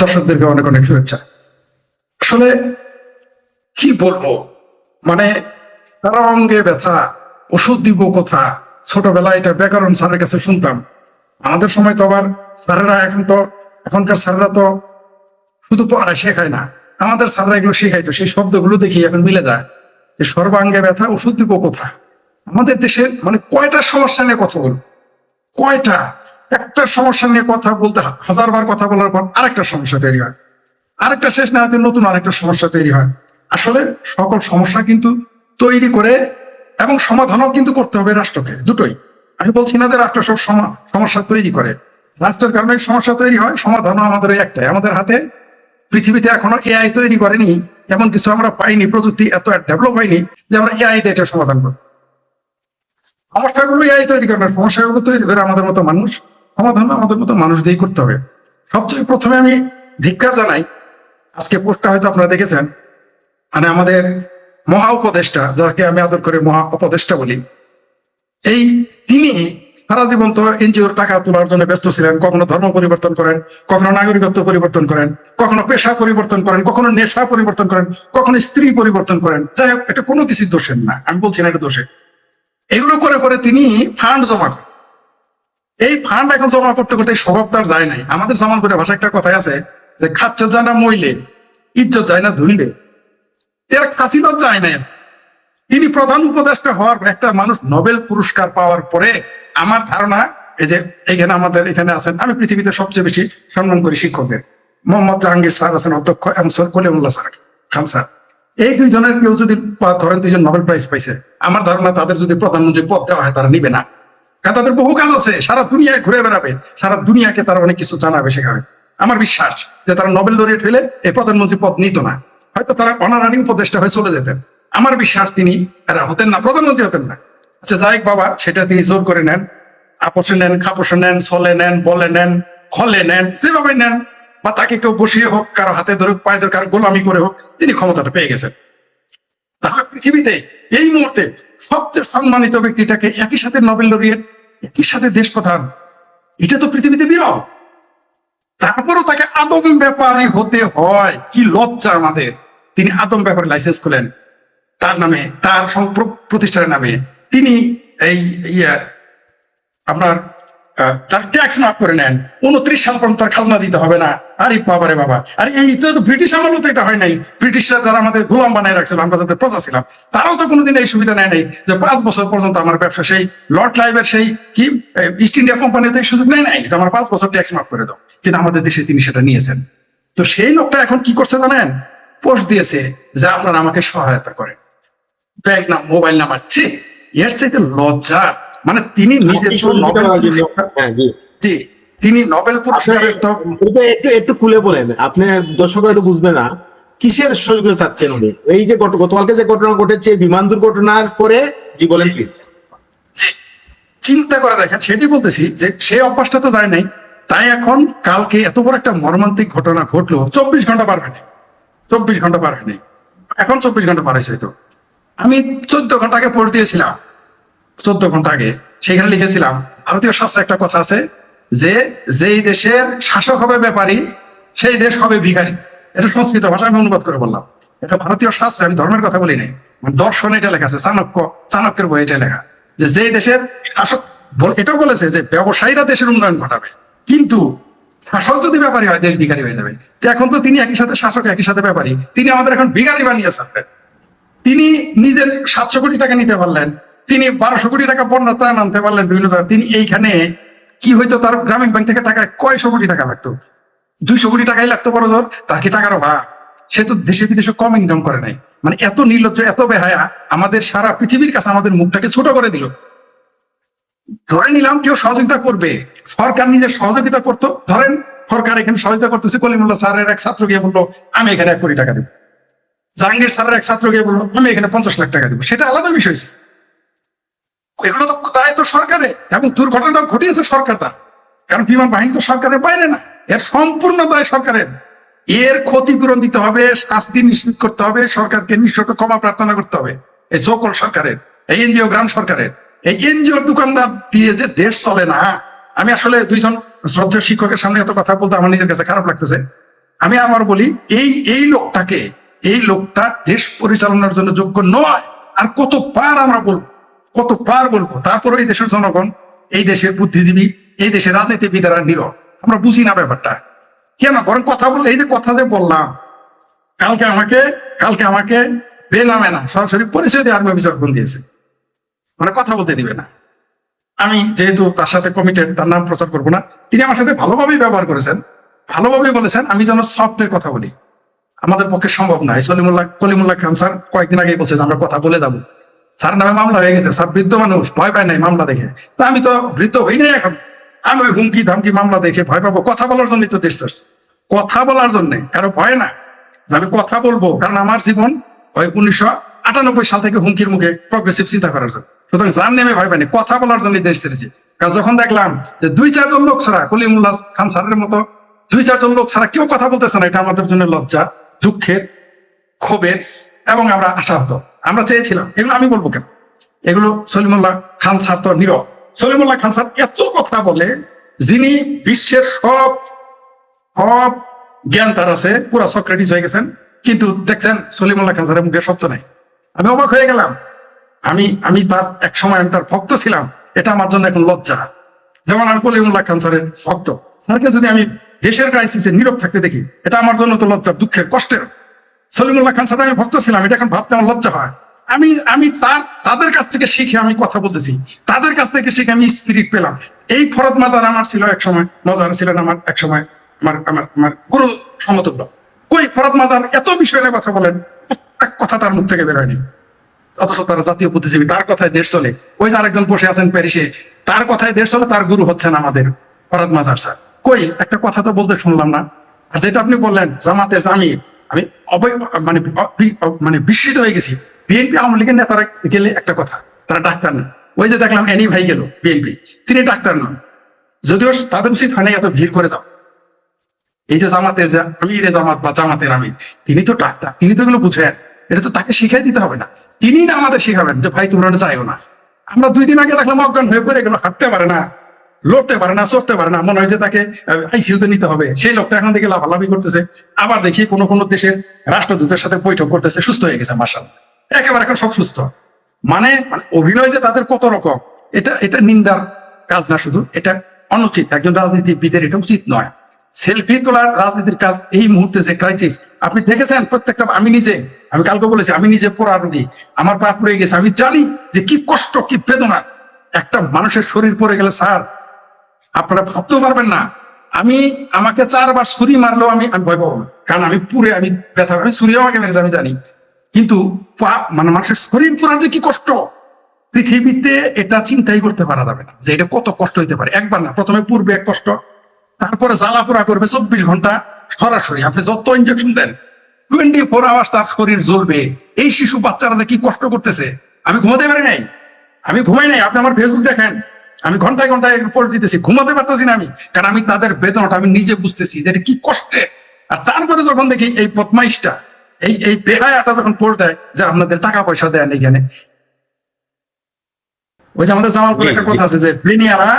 দর্শকদেরকে অনেক অনেক শুভেচ্ছা। আসলে কি বলব? মানে তারা অঙ্গে ব্যথা, ওষুধ দিব কোথা? ছোটবেলায় এটা ব্যাকরণ স্যারের কাছে শুনতাম। আমাদের সময় তো আবার স্যারেরা এখন তো, এখনকার স্যারেরা তো শুধু পড়ায় শেখায় না। আমাদের স্যাররা এগুলো শেখাইতো সেই শব্দগুলো দেখি এখন মিলে যায়। যে সর্বাঙ্গে ব্যথা, ওষুধ দিব কোথা? আমাদের দেশে মানে কয়টা সমস্যা নিয়ে কথা বলব? কয়টা? একটা সমস্যা নিয়ে কথা বলতে হাজারবার কথা বলার পর আরেকটা সমস্যা তৈরি হয়। আরেকটা শেষ না নতুন আরেকটা সমস্যা তৈরি হয়। আসলে সকল সমস্যা কিন্তু তৈরি করে এবং সমাধানও কিন্তু করতে হবে রাষ্ট্রকে, দুটোই। আমি বলছি না যে রাষ্ট্র সব সমস্যা তৈরি করে। রাষ্ট্রের কারণে সমস্যা তৈরি হয়, সমাধানও আমাদের একটাই আমাদের হাতে পৃথিবীতে এখনও এআই তৈরি করেনি, এমন কিছু আমরা পাইনি, প্রযুক্তি এত ডেভেলপ হয়নি যে আমরা এআই দিয়ে এটা সমাধান করব। সমস্যাগুলো এআই তৈরি করে না, সমস্যাগুলো তৈরি করে আমাদের মতো মানুষ সমাধান আমাদের মতো মানুষ দিয়েই করতে হবে। সবচেয়ে প্রথমে আমি ধিক্কার জানাই, আজকে পোস্টটা হয়তো আপনারা দেখেছেন মানে আমাদের মহা উপদেষ্টা, যাকে আমি আদর করে মহা উপদেষ্টা বলি, এই তিনি সারা জীবন তো এনজিওর টাকা তোলার জন্য ব্যস্ত ছিলেন, কখনো ধর্ম পরিবর্তন করেন, কখনো নাগরিকত্ব পরিবর্তন করেন, কখনো পেশা পরিবর্তন করেন, কখনো নেশা পরিবর্তন করেন, কখনো স্ত্রী পরিবর্তন করেন। যাই হোক, এটা কোনো কিছু দোষের না, আমি বলছি না এটা দোষে এগুলো করে করে তিনি ফান্ড জমা করেন। এই ফান্ড এখন জমা করতে করতে স্বভাব তার যায় নাই। আমাদের জামান করে ভাষা একটা কথাই আছে যে, খাচ্ছ যায় না মইলে, ইজ্জত যায় না ধুইলে। এর কাছিলত যায় না তিনি প্রধান উপদেষ্টা হওয়ার একটা মানুষ নোবেল পুরস্কার পাওয়ার পরে আমার ধারণা, এই যে এখানে আমাদের এখানে আছেন, আমি পৃথিবীতে সবচেয়ে বেশি সম্মান করি শিক্ষকদের। মোহাম্মদ জাহাঙ্গীর স্যার আছেন অধ্যক্ষ এবং sir Kalimullah sir, Khan sir. এই দুইজনের কেউ যদি ধরেন দুইজন নোবেল প্রাইজ পাইছে, আমার ধারণা তাদের যদি প্রধানমন্ত্রী পদ দেওয়া হয়, তারা নিবে না। তাদের বহু কাজ আছে, সারা দুনিয়ায় ঘুরে বেড়াবে, সারা দুনিয়াকে তারা অনেক কিছু জানাবে, শেখাবে। আমার বিশ্বাস যে তারা নোবেল লরিয়েট হইলে এই প্রধানমন্ত্রী পদ নিত না। হয়তো তারা অনারারি উপদেষ্টা হয়ে চলে যেতেন। আমার বিশ্বাস তিনি এরা হতেন না, প্রধানমন্ত্রী হতেন না। আচ্ছা যাই হোক বাবা, সেটা তিনি জোর করে নেন। আপোষে নেন, খাপোষে নেন চলে নেন, বলে নেন, খলে নেন, যেভাবে নেন। বা তাকে কেউ বসিয়ে হোক, কারও হাতে ধরে পায়ে ধরে কারও গোলামি করে হোক, তিনি ক্ষমতাটা পেয়ে গেছেন। পৃথিবীতে এই মুহূর্তে সবচেয়ে সম্মানিত ব্যক্তিটাকে একই সাথে নোবেল লরিয়েট একই সাথে দেশ প্রধান, এটা তো পৃথিবীতে বিরল। তারপরও তাকে আদম ব্যাপারী হতে হয়, কি লজ্জা আমাদের। তিনি আদম ব্যাপারে লাইসেন্স করলেন, তার নামে, তার প্রতিষ্ঠানের নামে। তিনি এই ইয়ে আপনার তার ট্যাক্স মাফ করে নেন। উনত্রিশ সাল পর্যন্ত তার খাজনা দিতে হবে না। আরে বাবারে বাবা। আরে এই তো ব্রিটিশ আমলও তো এটা হয় নাই। ব্রিটিশরা যারা আমাদের গোলাম বানায় রাখছিল, আমরা যাদের প্রজা ছিলাম, তারাও তো কোনোদিন এই সুবিধা নেয় নাই যে পাঁচ বছর পর্যন্ত আমার ব্যবসা সেই লর্ড লাইভের সেই কি ইস্ট ইন্ডিয়া কোম্পানি তো এই সুযোগ নেয় নাই যে আমার পাঁচ বছর ট্যাক্স মাফ করে দাও। কিন্তু আমাদের দেশে তিনি সেটা নিয়েছেন। তো সেই লোকটা এখন কি করছে জানেন? পোস্ট দিয়েছে যে আপনারা আমাকে সহায়তা করেন। ব্যাংক নাম, মোবাইল নাম্বার ছি এর চাইতে লজ্জা মানে তিনি নিজে তো নোবেল পুরস্কার- হ্যাঁ জি। তিনি নোবেল এটা একটু একটু খুলে বলেন। আপনি দর্শকরা তো বুঝবে না। কিসের সহযোগিতা চাচ্ছেন উনি? এই যে গতকালকে যে ঘটনা ঘটেছে বিমান দুর্ঘটনার পরে জি বলেন প্লিজ চিন্তা করে দেখেন সেটি বলতেছি যে সেই অভ্যাসটা তো যায় নাই। তাই এখন কালকে এত বড় একটা মর্মান্তিক ঘটনা ঘটলো চব্বিশ ঘণ্টা পার হয়নি। চব্বিশ ঘণ্টা পার হয়নি। এখন চব্বিশ ঘণ্টা পার হয়েছে তো আমি চোদ্দ ঘণ্টা আগে পড়ে দিয়েছিলাম। চোদ্দ ঘণ্টা আগে, সেখানে লিখেছিলাম, ভারতীয় শাস্ত্রে একটা কথা আছে যে, যেই দেশের শাসক হবে ব্যাপারী, সেই দেশ হবে ভিখারি। এটা সংস্কৃত ভাষা আমি অনুবাদ করে বললাম। এটা ভারতীয় শাস্ত্রে, আমি ধর্মের কথা বলি নাই। মানে দর্শন এটা লেখা আছে, চাণক্য, চাণক্যের বই এটা লেখা। যে, যেই দেশের শাসক এটাও বলেছে যে, ব্যবসায়ীরা দেশের উন্নয়ন ঘটাবে। কিন্তু শাসক যদি ব্যাপারী হয়, দেশ ভিখারি হয়ে যাবে। এখন তো তিনি একই সাথে শাসক, একই সাথে ব্যাপারী। তিনি আমাদের এখন ভিখারি বানিয়ে বানিয়েছেন তিনি নিজের সাতশো কোটি টাকা নিতে পারলেন। তিনি বারোশো কোটি টাকা বন্যা ত্রাণ আনতে পারলেন বিভিন্ন জায়গায়। তিনি এইখানে কি হইতো তার গ্রামীণ ব্যাংক থেকে টাকা কয়শো কোটি টাকা লাগতো? দুইশো কোটি টাকাই লাগতো বড় জোর তার কি টাকার অভাব। সে তো দেশে বিদেশে কম ইনকাম করে নাই। মানে এত নির্লজ্জ, এত বেহায়া, আমাদের সারা পৃথিবীর কাছে আমাদের মুখটাকে ছোট করে দিল। ধরে নিলাম কেউ সহযোগিতা করবে। সরকার নিজের সহযোগিতা করতো। ধরেন, সরকার এখানে সহযোগিতা করতেছে, কলিমুল্লাহ স্যারের এক ছাত্র গিয়ে বলল, আমি এখানে এক কোটি টাকা দেবো। জাহাঙ্গীর স্যারের এক ছাত্র গিয়ে বলল, আমি এখানে পঞ্চাশ লাখ টাকা দেবো। সেটা আলাদা বিষয় ছিল। এগুলো তো দায় তো সরকারে। এবং দুর্ঘটনাটা ঘটিয়েছে সরকার তার। কারণ বিমান বাহিনী তো সরকারের বাইরে না। এর সম্পূর্ণ দায় সরকারের। এর ক্ষতিপূরণ দিতে হবে, শাস্তি নিশ্চিত করতে হবে, সরকারকে নিঃশর্ত ক্ষমা প্রার্থনা করতে হবে। এই সকল সরকারের, এই এনজিও গ্রাম সরকারের। এই এনজিওর দোকানদার দিয়ে যে দেশ চলে না, আমি আসলে দুইজন শ্রদ্ধেয় শিক্ষকের সামনে এত কথা বলতে আমার নিজের কাছে খারাপ লাগতেছে। আমি আমার বলি, এই এই লোকটাকে, এই লোকটা দেশ পরিচালনার জন্য যোগ্য নয়। আর কত পার আমরা বলব কত পার বলব তারপরে এই দেশের জনগণ, এই দেশের বুদ্ধিজীবী, এই দেশের রাজনীতিবিদেরা নীরব। আমরা বুঝি না ব্যাপারটা। কেন? বরং কথা বললে, এই যে কথা যে বললাম, কালকে আমাকে কালকে আমাকে বেনামে না। সরাসরি পরিচয় দিয়ে আর্মি অফিসার ফোন দিয়েছে। মানে কথা বলতে দিবে না। আমি যেহেতু তার সাথে কমিটেড তার নাম প্রচার করব না, তিনি আমার সাথে ভালোভাবেই ব্যবহার করেছেন। ভালোভাবেই বলেছেন, আমি যেন সফটের কথা বলি। আমাদের পক্ষে সম্ভব নয় সলিমুল্লাহ, কলিমুল্লাহ খান স্যার কয়েকদিন আগেই বলছে যে আমরা কথা বলে যাব। স্যার নামে মামলা হয়ে গেছে, স্যার বৃদ্ধ মানুষ, ভয় পায় নাই মামলা দেখে। তা আমি তো বৃদ্ধ হই নাই এখন। আমি ওই হুমকি ধামকি মামলা দেখে ভয় পাবো। কথা বলার জন্যই তো দেশ কথা বলার জন্য কারও ভয় না। যে আমি কথা বলব, কারণ আমার জীবন ওই উনিশশো আটানব্বই সাল থেকে হুমকির মুখে প্রগ্রেসিভ চিন্তা করার জন্য। সুতরাং যার নেমে ভয় পাইনি, কথা বলার জন্য দেশ ছেড়েছি। কারণ যখন দেখলাম যে দুই চারজন লোক ছাড়া কলিমুল্লাহ খান স্যারের মতো দুই চারজন লোক ছাড়া কেউ কথা বলতেছে না, এটা আমাদের জন্য লজ্জা, দুঃখের ক্ষোভের এবং আমরা আশাহত। আমরা চেয়েছিলাম, এগুলো আমি বলব কেন? এগুলো সলিমুল্লাহ খান স্যার তো নীরব। সলিমুল্লাহ খান স্যার এত কথা বলে, যিনি বিশ্বের সব সব জ্ঞান তার আছে, পুরা সক্রেটিস হয়ে গেছেন। কিন্তু দেখছেন, সলিমুল্লাহ খান স্যারের মুখে শব্দ নাই। আমি অবাক হয়ে গেলাম। আমি আমি তার এক সময় আমি তার ভক্ত ছিলাম। এটা আমার জন্য এখন লজ্জা। যেমন আমি কলিমুল্লাহ খান স্যারের ভক্ত। স্যারকে যদি আমি দেশের ক্রাইসিসে নীরব থাকতে দেখি, এটা আমার জন্য তো লজ্জা, দুঃখের, কষ্টের। সলিমুল্লাহ খান স্যার আমি ভক্ত ছিলাম, এটা এখন ভাবতে আমার লজ্জা হয়। আমি আমি তার, তাদের কাছ থেকে শিখে আমি কথা বলতেছি। তাদের কাছ থেকে শিখে আমি স্পিরিট পেলাম। এই ফরদ মাজার আমার ছিল এক সময়, মজার ছিলেন আমার এক সময়, আমার আমার আমার গুরু সমতুল্য। কই ফরদ মাজার, এত বিষয় নিয়ে কথা বলেন, এক কথা তার মুখ থেকে বেরোয়নি অথচ তারা জাতীয় বুদ্ধিজীবী, তার কথায় দেশ চলে। ওই যে আরেকজন বসে আছেন প্যারিসে, তার কথায় দেশ চলে, তার গুরু হচ্ছেন আমাদের ফরাদ মাজার স্যার। কই, একটা কথা তো বলতে শুনলাম না। আর যেটা আপনি বললেন, জামাতের জামির আমি অবৈ মানে মানে বিস্মিত হয়ে গেছি। বিএনপি আওয়ামী লীগের নেতারা গেলে একটা কথা, তারা ডাক্তার না। ওই যে দেখলাম এনি ভাই গেল বিএনপি, তিনি ডাক্তার নন। যদিও তাদের উচিত হয় না এত ভিড় করে যাও এই যে জামাতের যে আমির জামাত বা জামাতের আমির, তিনি তো ডাক্তার, তিনি তো এগুলো বুঝেন। এটা তো তাকে শিখাই দিতে হবে না। তিনি না আমাদের শিখাবেন যে, ভাই, তোমরা যাইও না। আমরা দুই দিন আগে দেখলাম অজ্ঞান হয়ে পড়ে গেল, হাঁটতে পারে না। লড়তে পারে না, চড়তে পারে না, মনে হয় যে তাকে আইসিউতে নিতে হবে। সেই লোকটা এখন থেকে লাভালাভি করতেছে। আবার দেখি কোনো কোনো দেশের রাষ্ট্রদূতের সাথে বৈঠক করতেছে, সুস্থ হয়ে গেছে মার্শাল একেবারে এখন সব সুস্থ। মানে মানে অভিনয় যে তাদের কত রকম, এটা এটা নিন্দার কাজ না শুধু, এটা অনুচিত। একজন রাজনীতিবিদের এটা উচিত নয়। সেলফি তোলার রাজনীতির কাজ এই মুহূর্তে যে ক্রাইসিস আপনি দেখেছেন প্রত্যেকটা, আমি নিজে, আমি কালকে বলেছি, আমি নিজে পোড়া রোগী, আমার পা পড়ে গেছে, আমি জানি যে কি কষ্ট, কি বেদনা। একটা মানুষের শরীর পড়ে গেলে, স্যার আপনারা ভাবতেও পারবেন না। আমি আমাকে চারবার ছুরি মারলেও আমি আমি ভয় পাবো না। কারণ আমি পুরে, আমি ব্যথা আমি ছুরি আমাকে মেরেছে, আমি জানি। কিন্তু মানে মানুষের শরীর পুরার যে কি কষ্ট? পৃথিবীতে এটা চিন্তাই করতে পারা যাবে না যে এটা কত কষ্ট হইতে পারে। একবার না, প্রথমে পূর্বে এক কষ্ট, তারপরে জ্বালা পোড়া করবে চব্বিশ ঘণ্টা সরাসরি। আপনি যত ইঞ্জেকশন দেন টোয়েন্টি ফোর আওয়ার্স তার শরীর জ্বলবে। এই শিশু বাচ্চারা যে কি কষ্ট করতেছে? আমি ঘুমাতে পারি নাই। আমি ঘুমাই নাই, আপনি আমার ফেসবুক দেখেন। আমি ঘন্টায় ঘন্টায় রিপোর্ট দিতেছি ঘুমাতে পারতেছি না আমি কারণ আমি তাদের বেদনাটা আমি নিজে বুঝতেছি যে এটা কি কষ্টে। আর তারপরে যখন দেখি এই বদমাইশটা এই এই বেহায়াটা যখন পোস্ট দেয় যে আপনাদের টাকা পয়সা দেন এখানে। ওই যে আমাদের জামালপুর একটা কথা আছে যে বেনিয়ারা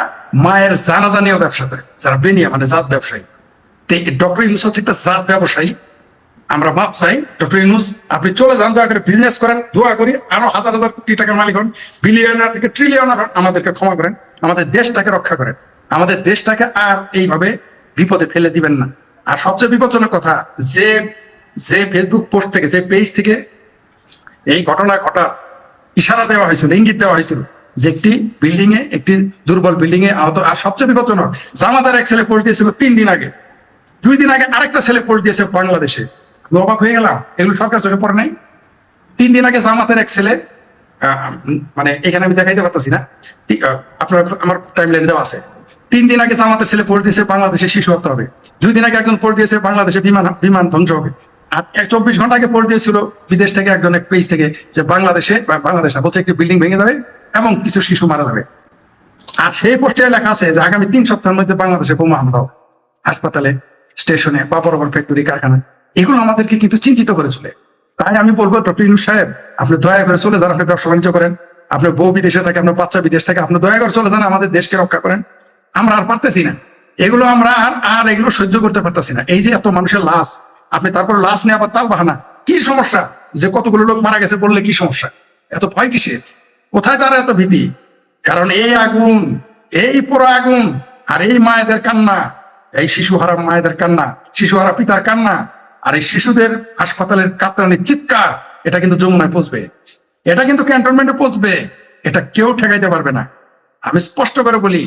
মায়ের জানাজা নিয়েও ব্যবসা করে যারা বেনিয়া মানে জাত ব্যবসায়ী। ডক্টর ইউনুস হচ্ছে একটা জাত ব্যবসায়ী। আমরা মাপ চাই ডক্টর ইউনুস আপনি চলে যান দয়া করে বিজনেস করেন দোয়া করি আরও হাজার হাজার কোটি টাকার মালিক হন বিলিয়নার থেকে ট্রিলিয়নার হন আমাদেরকে ক্ষমা করেন। আমাদের দেশটাকে রক্ষা করেন। আমাদের দেশটাকে আর এইভাবে বিপদে ফেলে দিবেন না। আর সবচেয়ে বিপজ্জনক কথা, যে যে ফেসবুক পোস্ট থেকে, যে পেজ থেকে এই ঘটনা ঘটা ইশারা দেওয়া হয়েছিল, ইঙ্গিত দেওয়া হয়েছিল যে একটি বিল্ডিং এ একটি দুর্বল বিল্ডিং এ আহত। আর সবচেয়ে বিপজ্জনক জামাতার এক ছেলে পোস্ট দিয়েছিল তিন দিন আগে। দুই দিন আগে আরেকটা ছেলে পোস্ট দিয়েছে বাংলাদেশে। অবাক হয়ে গেলাম, এগুলো সরকার চোখে পড়ে নাই? তিন দিন আগে জামাতের এক ছেলে মানে এখানে আমি দেখাইতে পারতেছি না। আপনার আমার দেওয়া আছে। তিন দিন আগে ছেলে পড়ে দিয়েছে, বাংলাদেশে শিশু হত্যা হবে। দুই দিন আগে একজন পড়ে দিয়েছে, বাংলাদেশে বিমান বিমান ধ্বংস হবে। আর চব্বিশ ঘণ্টা আগে পড়ে দিয়েছিল বিদেশ থেকে একজন এক পেজ থেকে যে বাংলাদেশে বাংলাদেশ বলছে একটি বিল্ডিং ভেঙে যাবে এবং কিছু শিশু মারা যাবে। আর সেই পোস্টে লেখা আছে যে আগামী তিন সপ্তাহের মধ্যে বাংলাদেশে বোমা হামলা হাসপাতালে, স্টেশনে বা বড় বড় ফ্যাক্টরি কারখানা এগুলো আমাদেরকে কিন্তু চিন্তিত করে চলে তাই আমি বলব, ডক্টর ইনু সাহেব, আপনি দয়া করে চলে যান, আপনি ব্যবসা বাণিজ্য করেন। আপনার বউ বিদেশে থাকে, আপনার বাচ্চা বিদেশ থাকে, আপনি দয়া করে চলে যান, আমাদের দেশকে রক্ষা করেন। আমরা আর পারতেছি না। এগুলো আমরা আর আর এগুলো সহ্য করতে পারতেছি না। এই যে এত মানুষের লাশ, আপনি তারপর লাশ নিয়ে আবার তাল বাহানা। কি সমস্যা? যে কতগুলো লোক মারা গেছে বললে কি সমস্যা? এত ভয় কিসের? কোথায় তার এত ভীতি? কারণ এই আগুন, এই পুরো আগুন, আর এই মায়েদের কান্না, এই শিশুহারা মায়েদের কান্না, শিশুহারা পিতার কান্না আর এই শিশুদের হাসপাতালের কাতরানির চিৎকার, এটা কিন্তু যমুনায় পৌঁছবে। এটা কিন্তু ক্যান্টনমেন্টে পৌঁছবে। এটা কেউ ঠেকাইতে পারবে না। আমি স্পষ্ট করে বলি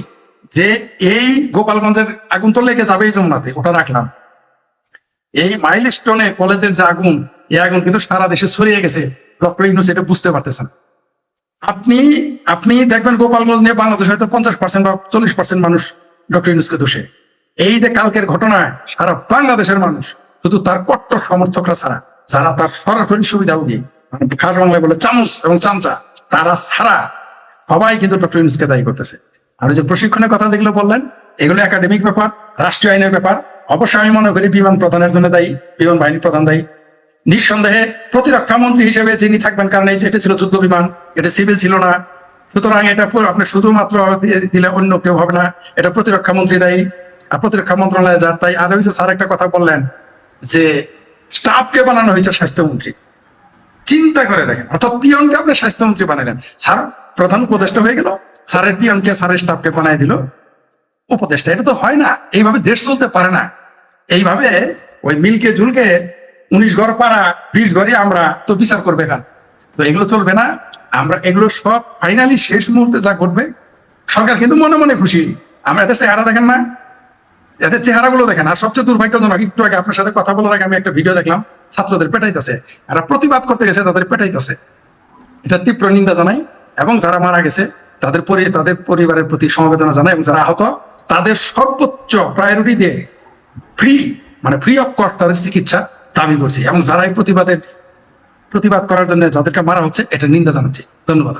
যে এই গোপালগঞ্জের আগুন তো লেগে যাবে এই যমুনাতে, ওটা রাখলাম। এই মাইল স্টোনে কলেজের যে আগুন, এই আগুন কিন্তু সারা দেশে ছড়িয়ে গেছে। ডক্টর ইউনুস এটা বুঝতে পারতেছেন। আপনি আপনি দেখবেন গোপালগঞ্জ নিয়ে বাংলাদেশ হয়তো পঞ্চাশ পার্সেন্ট বা চল্লিশ পার্সেন্ট মানুষ ডক্টর ইউনুসকে দোষে। এই যে কালকের ঘটনায় সারা বাংলাদেশের মানুষ। শুধু তার কট্টর সমর্থকরা ছাড়া, যারা তার সরাসরি সুবিধাভোগী মানে খাস বলে চামচ এবং চামচা, তারা ছাড়া সবাই কিন্তু ডক্টর ইউনুসকে দায়ী করতেছে। আর যে প্রশিক্ষণের কথা যেগুলো বললেন, এগুলো একাডেমিক ব্যাপার, রাষ্ট্রীয় আইনের ব্যাপার। অবশ্যই আমি মনে করি বিমান প্রধানের জন্য দায়ী, বিমান বাহিনী প্রধান দায়ী। নিঃসন্দেহে প্রতিরক্ষা মন্ত্রী হিসেবে যিনি থাকবেন, কারণ এই এটা ছিল যুদ্ধ বিমান, এটা সিভিল ছিল না। সুতরাং এটা আপনি শুধুমাত্র দিলে অন্য কেউ হবে না, এটা প্রতিরক্ষা মন্ত্রী দায়ী। আর প্রতিরক্ষা মন্ত্রণালয় যার, তাই আর হয়েছে স্যার একটা কথা বললেন যে স্টাফকে বানানো হয়েছে স্বাস্থ্যমন্ত্রী। চিন্তা করে দেখেন, অর্থাৎ পিয়নকে আপনি স্বাস্থ্যমন্ত্রী বানালেন। স্যার, প্রধান উপদেষ্টা হয়ে গেল, স্যারের পিয়নকে, স্যারের স্টাফকে বানাই দিল। উপদেষ্টা, এটা তো হয় না, এইভাবে দেশ চলতে পারে না। এইভাবে ওই মিলকে ঝুলকে উনিশ ঘর পাড়া, বিশ ঘরে আমরা তো বিচার করবে কার তো এগুলো চলবে না, আমরা এগুলো সব ফাইনালি শেষ মুহূর্তে যা ঘটবে, সরকার কিন্তু মনে মনে খুশি। আমরা এদের চেহারা দেখেন না। এদের চেহারাগুলো দেখেন, আর সবচেয়ে দুর্ভাগ্যজনক, একটু আগে আপনার সাথে কথা বলার আগে আমি একটা ভিডিও দেখলাম, ছাত্রদের পেটাইতেছে, এরা প্রতিবাদ করতে গেছে, তাদের পেটাইতেছে। এটা তীব্র নিন্দা জানাই, এবং যারা মারা গেছে, তাদের তাদের পরিবারের প্রতি সমবেদনা জানাই, এবং যারা আহত, তাদের সর্বোচ্চ প্রায়োরিটি দিয়ে ফ্রি মানে ফ্রি অফ কস্ট তাদের চিকিৎসা দাবি করছি, এবং যারা এই প্রতিবাদের, প্রতিবাদ করার জন্য যাদেরকে মারা হচ্ছে, এটা নিন্দা জানাচ্ছি। ধন্যবাদ।